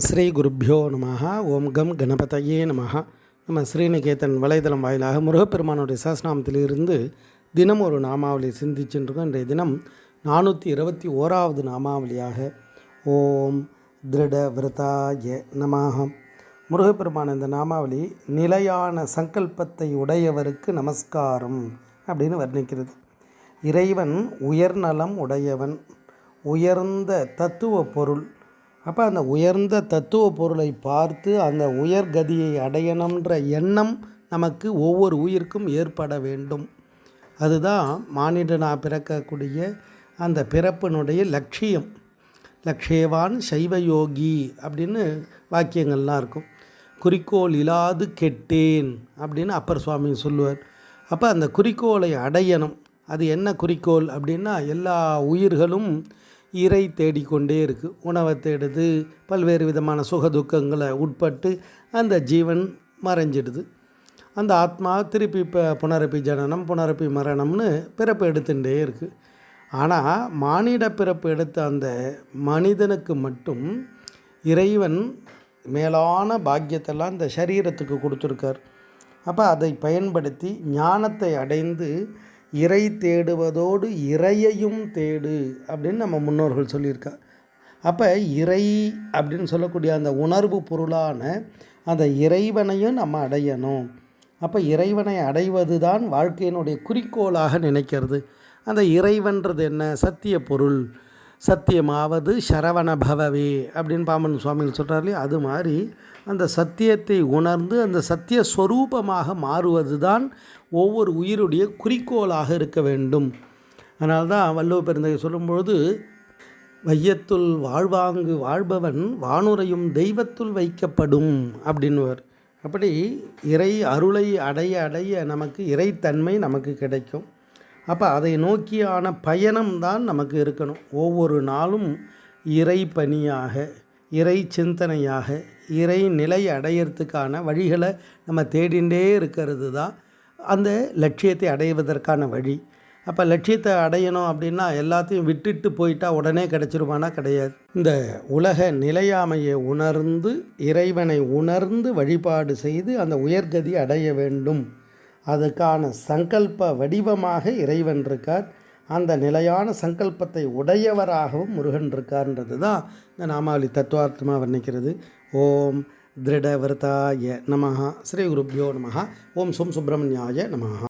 ஸ்ரீ குருப்பியோ நமஹ ஓம் கம் கணபதையே நமஹ. நம்ம ஸ்ரீநிகேதன் வலைதளம் வாயிலாக முருகப்பெருமானுடைய சாஸ்நாமத்திலிருந்து தினம் ஒரு நாமாவளி சிந்திச்சுருக்கோம் இன்றைய தினம் நானூற்றி இருபத்தி ஓராவது நாமாவளியாக ஓம் திருட விரதாய நமஹ. முருகப்பெருமான இந்த நாமாவளி நிலையான சங்கல்பத்தை உடையவருக்கு நமஸ்காரம் அப்படின்னு வர்ணிக்கிறது. இறைவன் உயர்நலம் உடையவன் உயர்ந்த தத்துவ பொருள் அப்போ அந்த உயர்ந்த தத்துவ பொருளை பார்த்து அந்த உயர்கதியை அடையணுன்ற எண்ணம் நமக்கு ஒவ்வொரு உயிருக்கும் ஏற்பட வேண்டும். அதுதான் மானிடனாக பிறக்கக்கூடிய அந்த பிறப்பினுடைய லட்சியம். லக்ஷேவான் சைவயோகி அப்படின்னு வாக்கியங்கள்லாம் இருக்கும். குறிக்கோள் இல்லாது கெட்டேன் அப்படின்னு அப்பர் சுவாமி சொல்லுவார். அப்போ அந்த குறிக்கோளை அடையணும். அது என்ன குறிக்கோள் அப்படின்னா எல்லா உயிர்களும் இறை தேடிக்கொண்டே இருக்குது உணவை தேடுது பல்வேறு விதமான சுக துக்கங்களை உட்பட்டு அந்த ஜீவன் மறைஞ்சிடுது. அந்த ஆத்மா திருப்பி இப்போ புனரப்பி ஜனனம் புனரப்பி மரணம்னு பிறப்பு எடுத்துகிட்டே இருக்குது ஆனால் மானிட பிறப்பு எடுத்த அந்த மனிதனுக்கு மட்டும் இறைவன் மேலான பாக்கியத்தெல்லாம் இந்த சரீரத்துக்கு கொடுத்துருக்கார். அப்போ அதை பயன்படுத்தி ஞானத்தை அடைந்து இறை தேடுவதோடு இறையையும் தேடு அப்படின்னு நம்ம முன்னோர்கள் சொல்லியிருக்கா. அப்போ இறை அப்படின்னு சொல்லக்கூடிய அந்த உணர்வு பொருளான அந்த இறைவனையும் நம்ம அடையணும். அப்போ இறைவனை அடைவது தான் வாழ்க்கையினுடைய குறிக்கோளாக நினைக்கிறது. அந்த இறைவன்றது என்ன? சத்திய பொருள். சத்தியமாவது சரவண பவவே அப்படின்னு பாமன் சுவாமிகள் சொல்கிறார் இல்லையா அது மாதிரி அந்த சத்தியத்தை உணர்ந்து அந்த சத்திய ஸ்வரூபமாக மாறுவது தான் ஒவ்வொரு உயிருடைய குறிக்கோளாக இருக்க வேண்டும். அதனால்தான் வள்ளுவ பெருந்தகை சொல்லும்பொழுது வையத்துள் வாழ்வாங்கு வாழ்பவன் வானுரையும் தெய்வத்துள் வைக்கப்படும் அப்படின்னுவர். அப்படி இறை அருளை அடைய அடைய நமக்கு இறைத்தன்மை நமக்கு கிடைக்கும். அப்போ அதை நோக்கியான பயணம்தான் நமக்கு இருக்கணும். ஒவ்வொரு நாளும் இறை பணியாக இறை சிந்தனையாக இறை நிலை அடையிறதுக்கான வழிகளை நம்ம தேடிண்டே இருக்கிறது தான் அந்த லட்சியத்தை அடைவதற்கான வழி. அப்போ லட்சியத்தை அடையணும் அப்படின்னா எல்லாத்தையும் விட்டுட்டு போயிட்டா உடனே கிடச்சிருமானா கிடையாது. இந்த உலக நிலையாமையை உணர்ந்து இறைவனை உணர்ந்து வழிபாடு செய்து அந்த உயர்கதி அடைய வேண்டும். அதுக்கான சங்கல்ப வடிவமாக இறைவன் இருக்கார் அந்த நிலையான சங்கல்பத்தை உடையவராகவும் முருகன் இருக்கார்ன்றது தான் இந்த நாமாவளி தத்துவார்த்தமாக வர்ணிக்கிறது. ஓம் திருடவிரதாய நமஹா. ஸ்ரீ குருப்யோ நமஹா. ஓம் சும் சுப்பிரமணியாய நமஹா.